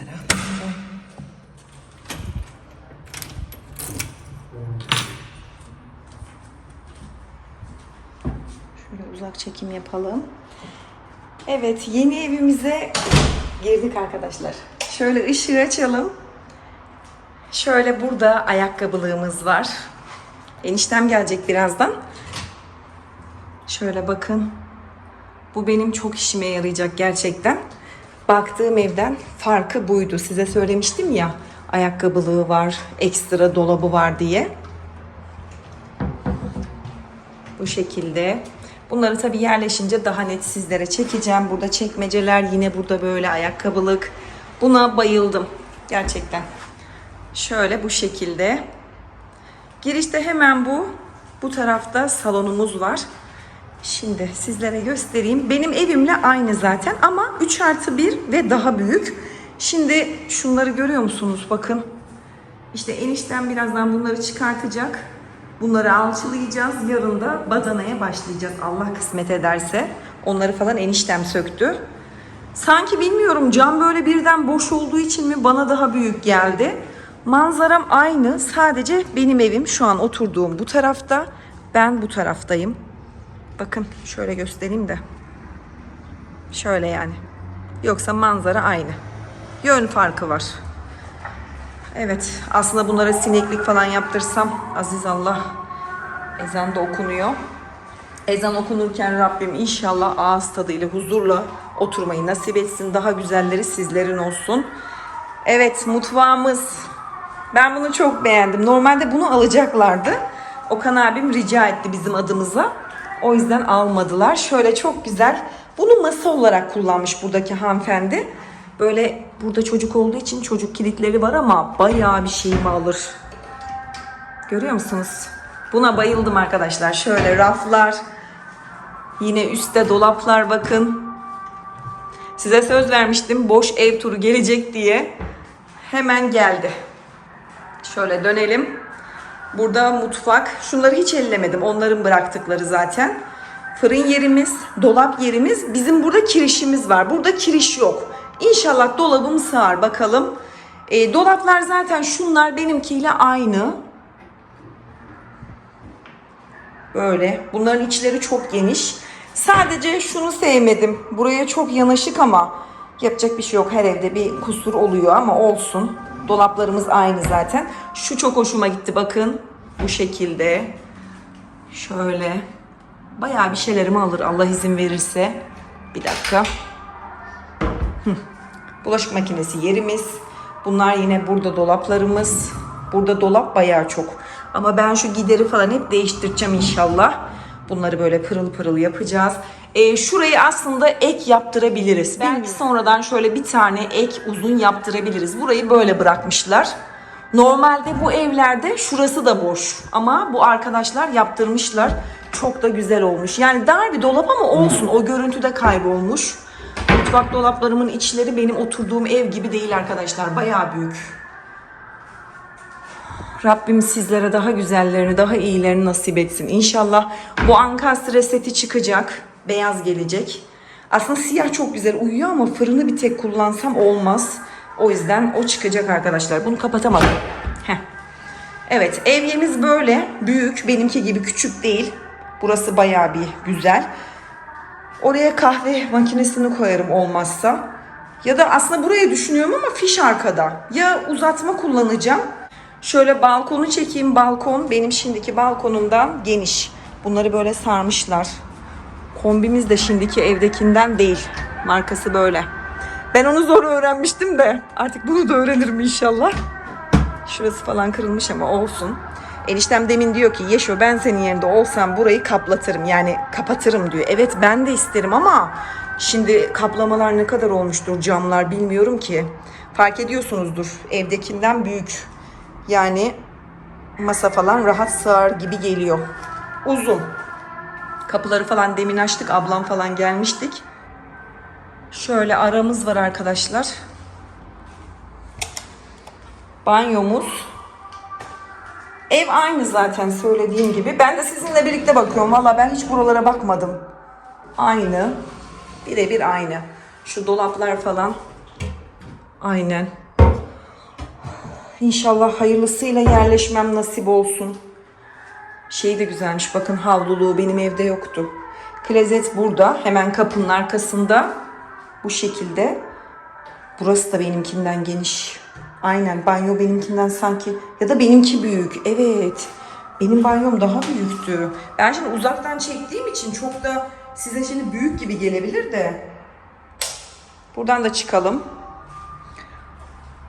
Bismillahirrahmanirrahim. Şöyle uzak çekim yapalım. Evet, yeni evimize girdik arkadaşlar. Şöyle ışığı açalım. Şöyle burada ayakkabılığımız var. Eniştem gelecek birazdan. Şöyle bakın. Bu benim çok işime yarayacak gerçekten. Baktığım evden farkı buydu. Size söylemiştim ya ayakkabılığı var, ekstra dolabı var diye. Bu şekilde. Bunları tabii yerleşince daha net sizlere çekeceğim. Burada çekmeceler yine burada böyle ayakkabılık. Buna bayıldım gerçekten. Şöyle bu şekilde. Girişte hemen bu. Bu tarafta salonumuz var. Şimdi sizlere göstereyim. Benim evimle aynı zaten ama 3 artı 1 ve daha büyük. Şimdi şunları görüyor musunuz? Bakın. İşte enişten birazdan bunları çıkartacak. Bunları alçılayacağız. Yarın da badanaya başlayacağız. Allah kısmet ederse. Onları falan eniştem söktü. Sanki bilmiyorum cam böyle birden boş olduğu için mi bana daha büyük geldi. Manzaram aynı. Sadece benim evim şu an oturduğum bu tarafta. Ben bu taraftayım. Bakın şöyle göstereyim de. Şöyle yani. Yoksa manzara aynı. Yön farkı var. Evet aslında bunlara sineklik falan yaptırsam aziz Allah ezan da okunuyor. Ezan okunurken Rabbim inşallah ağız tadıyla huzurla oturmayı nasip etsin. Daha güzelleri sizlerin olsun. Evet mutfağımız. Ben bunu çok beğendim. Normalde bunu alacaklardı. Okan abim rica etti bizim adımıza. O yüzden almadılar. Şöyle çok güzel. Bunu masa olarak kullanmış buradaki hanımefendi. Böyle burada çocuk olduğu için çocuk kilitleri var ama bayağı bir şeyimi alır. Görüyor musunuz? Buna bayıldım arkadaşlar. Şöyle raflar. Yine üstte dolaplar bakın. Size söz vermiştim boş ev turu gelecek diye. Hemen geldi. Şöyle dönelim. Burada mutfak. Şunları hiç ellemedim. Onların bıraktıkları zaten. Fırın yerimiz, dolap yerimiz. Bizim burada kirişimiz var. Burada kiriş yok. İnşallah dolabım sığar bakalım. E, dolaplar zaten şunlar benimkiyle aynı. Böyle. Bunların içleri çok geniş. Sadece şunu sevmedim. Buraya çok yanaşık ama yapacak bir şey yok. Her evde bir kusur oluyor ama olsun. Dolaplarımız aynı zaten. Şu çok hoşuma gitti bakın. Bu şekilde. Şöyle. Bayağı bir şeylerimi alır Allah izin verirse. Bir dakika. Bulaşık makinesi yerimiz. Bunlar yine burada dolaplarımız. Burada dolap bayağı çok. Ama ben şu gideri falan hep değiştireceğim inşallah. Bunları böyle pırıl pırıl yapacağız. Ee, şurayı aslında ek yaptırabiliriz. Belki sonradan şöyle bir tane ek uzun yaptırabiliriz. Burayı böyle bırakmışlar. Normalde bu evlerde şurası da boş. Ama bu arkadaşlar yaptırmışlar. Çok da güzel olmuş. Yani dar bir dolap ama olsun. O görüntüde kaybolmuş. Mutfak dolaplarımın içleri benim oturduğum ev gibi değil arkadaşlar. Bayağı büyük. Rabbim sizlere daha güzellerini, daha iyilerini nasip etsin. İnşallah bu ankastre seti çıkacak. Beyaz gelecek. Aslında siyah çok güzel uyuyor ama fırını bir tek kullansam olmaz. O yüzden o çıkacak arkadaşlar. Bunu kapatamadım. Heh. Evet evyemiz böyle. Büyük. Benimki gibi küçük değil. Burası bayağı bir güzel. Oraya kahve makinesini koyarım olmazsa. Ya da aslında buraya düşünüyorum ama fiş arkada. Ya uzatma kullanacağım. Şöyle balkonu çekeyim. Balkon benim şimdiki balkonumdan geniş. Bunları böyle sarmışlar. Kombimiz de şimdiki evdekinden değil. Markası böyle. Ben onu zor öğrenmiştim de artık bunu da öğrenirim inşallah. Şurası falan kırılmış ama olsun. Eniştem demin diyor ki Yeşo ben senin yerinde olsam burayı kaplatırım yani kapatırım diyor. Evet ben de isterim ama şimdi kaplamalar ne kadar olmuştur camlar bilmiyorum ki. Fark ediyorsunuzdur evdekinden büyük. Yani masa falan rahat sığar gibi geliyor. Uzun. Kapıları falan demin açtık ablam falan gelmiştik. Şöyle aramız var arkadaşlar. Banyomuz. Ev aynı zaten söylediğim gibi. Ben de sizinle birlikte bakıyorum. Valla ben hiç buralara bakmadım. Aynı. Birebir aynı. Şu dolaplar falan Aynen. İnşallah hayırlısıyla yerleşmem nasip olsun. Şey de güzelmiş bakın havluluğu benim evde yoktu. Klozet burada hemen kapının arkasında. Bu şekilde. Burası da benimkinden geniş. Aynen banyo benimkinden sanki ya da benimki büyük. Evet. Benim banyom daha büyüktü. Ben şimdi uzaktan çektiğim için çok da size şimdi büyük gibi gelebilir de. Buradan da çıkalım.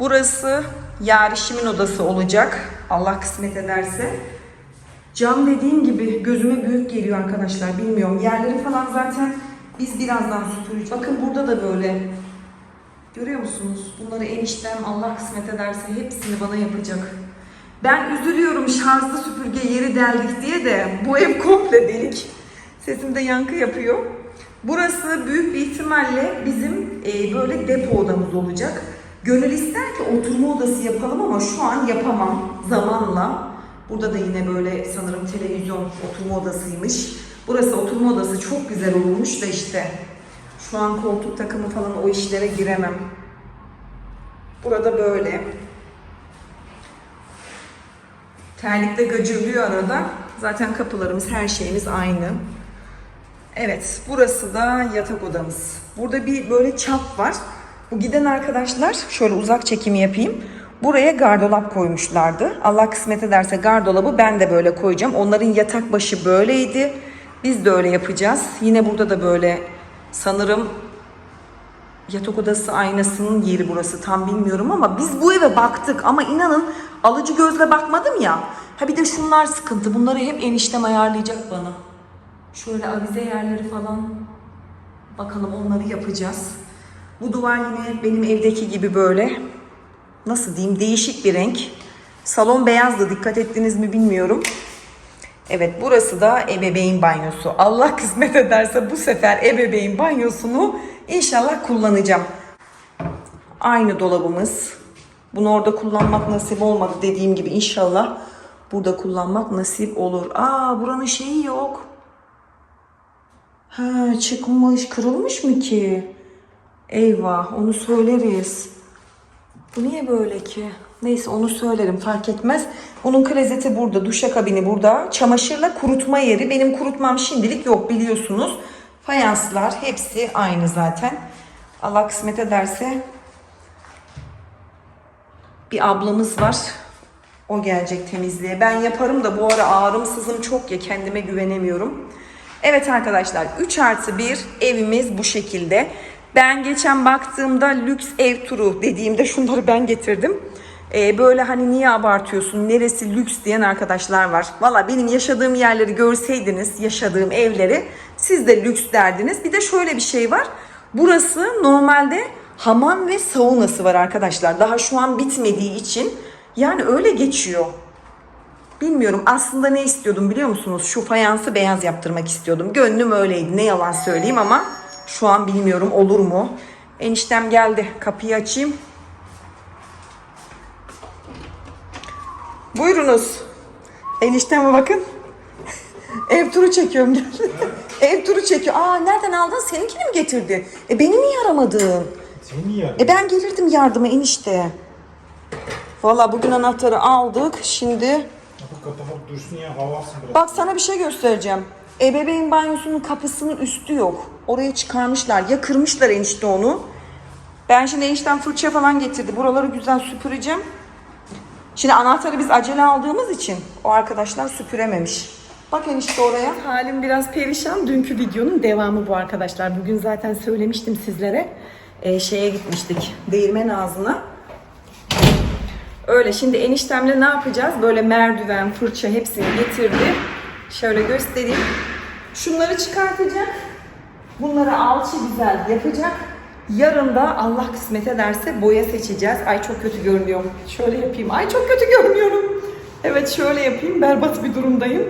Burası yarişimin odası olacak. Allah kısmet ederse. Cam dediğim gibi gözüme büyük geliyor arkadaşlar. Bilmiyorum. Yerleri falan zaten biz birazdan süpüreceğiz. Bakın burada da böyle. Görüyor musunuz? Bunları eniştem Allah kısmet ederse hepsini bana yapacak. Ben üzülüyorum şarjlı süpürge yeri deldik diye de bu ev komple delik. Sesim de yankı yapıyor. Burası büyük bir ihtimalle bizim e, böyle depo odamız olacak. Gönül ister ki oturma odası yapalım ama şu an yapamam zamanla. Burada da yine böyle sanırım televizyon oturma odasıymış. Burası oturma odası çok güzel olmuş da işte şu an koltuk takımı falan o işlere giremem. Burada böyle. Terlikte gıcırlıyor arada. Zaten kapılarımız, her şeyimiz aynı. Evet, burası da yatak odamız. Burada bir böyle çap var. Bu giden arkadaşlar, şöyle uzak çekimi yapayım. Buraya gardolap koymuşlardı. Allah kısmet ederse gardolabı ben de böyle koyacağım. Onların yatak başı böyleydi. Biz de öyle yapacağız. Yine burada da böyle sanırım yatak odası aynasının yeri burası tam bilmiyorum ama biz bu eve baktık ama inanın alıcı gözle bakmadım ya. Ha bir de şunlar sıkıntı. Bunları hep eniştem ayarlayacak bana. Şöyle avize yerleri falan bakalım onları yapacağız. Bu duvar yine benim evdeki gibi böyle nasıl diyeyim değişik bir renk. Salon beyazdı dikkat ettiniz mi bilmiyorum. Evet burası da ebeveyn banyosu. Allah kısmet ederse bu sefer ebeveyn banyosunu inşallah kullanacağım. Aynı dolabımız. Bunu orada kullanmak nasip olmadı dediğim gibi inşallah burada kullanmak nasip olur. Aa buranın şeyi yok. Ha çıkmış kırılmış mı ki? Eyvah onu söyleriz. Bu niye böyle ki? Neyse onu söylerim fark etmez. Bunun klozeti burada, duşakabini burada. Çamaşırla kurutma yeri. Benim kurutmam şimdilik yok biliyorsunuz. Fayanslar hepsi aynı zaten. Allah kısmet ederse bir ablamız var. O gelecek temizliğe. Ben yaparım da bu ara ağrım sızım çok ya kendime güvenemiyorum. Evet arkadaşlar 3 artı 1 evimiz bu şekilde. Ben geçen baktığımda lüks ev turu dediğimde şunları ben getirdim. Ee, böyle hani niye abartıyorsun neresi lüks diyen arkadaşlar var. Valla benim yaşadığım yerleri görseydiniz yaşadığım evleri siz de lüks derdiniz. Bir de şöyle bir şey var. Burası normalde hamam ve saunası var arkadaşlar. Daha şu an bitmediği için yani öyle geçiyor. Bilmiyorum aslında ne istiyordum biliyor musunuz? Şu fayansı beyaz yaptırmak istiyordum. Gönlüm öyleydi ne yalan söyleyeyim ama şu an bilmiyorum olur mu? Eniştem geldi. Kapıyı açayım. Buyurunuz. Enişteme bakın. Ev turu çekiyorum gel. Ev turu çekiyor. Aa nereden aldın? Seninkini mi getirdi? E beni niye aramadın? Seni niye E ben gelirdim yardıma enişte. Valla bugün anahtarı aldık. Şimdi Kapak kapak dursun ya havasın biraz. Bak sana bir şey göstereceğim. Ebeveyn banyosunun kapısının üstü yok. Oraya çıkarmışlar. Ya kırmışlar enişte onu. Ben şimdi enişten fırça falan getirdi. Buraları güzel süpüreceğim. Şimdi anahtarı biz acele aldığımız için o arkadaşlar süpürememiş. Bak enişte oraya. Halim biraz perişan. Dünkü videonun devamı bu arkadaşlar. Bugün zaten söylemiştim sizlere. Ee, şeye gitmiştik. Değirmen ağzına. Öyle şimdi eniştemle ne yapacağız? Böyle merdiven, fırça hepsini getirdi. Şöyle göstereyim. Şunları çıkartacak. Bunları alçı güzel yapacak. Yarın da Allah kısmet ederse boya seçeceğiz. Ay çok kötü görünüyorum. Şöyle yapayım. Ay çok kötü görünüyorum. Evet şöyle yapayım. Berbat bir durumdayım.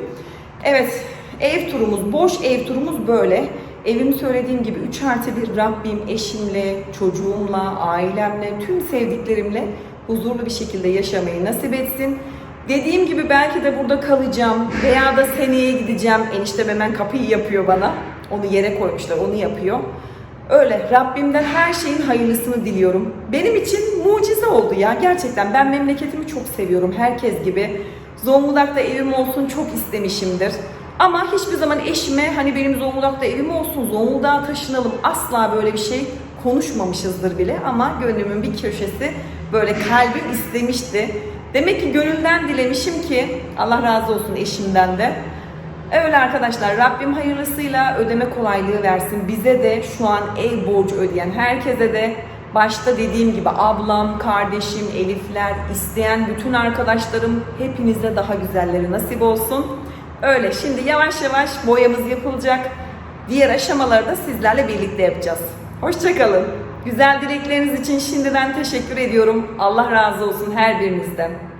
Evet ev turumuz, boş ev turumuz böyle. Evim söylediğim gibi 3 artı 1 Rabbim eşimle, çocuğumla, ailemle, tüm sevdiklerimle huzurlu bir şekilde yaşamayı nasip etsin. Dediğim gibi belki de burada kalacağım veya da seneye gideceğim. Eniştem hemen kapıyı yapıyor bana. Onu yere koymuşlar, onu yapıyor. Öyle Rabbimden her şeyin hayırlısını diliyorum. Benim için mucize oldu ya gerçekten. Ben memleketimi çok seviyorum herkes gibi. Zonguldak'ta evim olsun çok istemişimdir. Ama hiçbir zaman eşime hani benim Zonguldak'ta evim olsun, Zonguldak'a taşınalım asla böyle bir şey konuşmamışızdır bile. Ama gönlümün bir köşesi böyle kalbim istemişti. Demek ki gönülden dilemişim ki Allah razı olsun eşimden de. Öyle arkadaşlar Rabbim hayırlısıyla ödeme kolaylığı versin. Bize de şu an ev borcu ödeyen herkese de başta dediğim gibi ablam, kardeşim, Elifler, isteyen bütün arkadaşlarım hepinize daha güzelleri nasip olsun. Öyle şimdi yavaş yavaş boyamız yapılacak. Diğer aşamaları da sizlerle birlikte yapacağız. Hoşçakalın. Güzel dilekleriniz için şimdiden teşekkür ediyorum. Allah razı olsun her birinizden.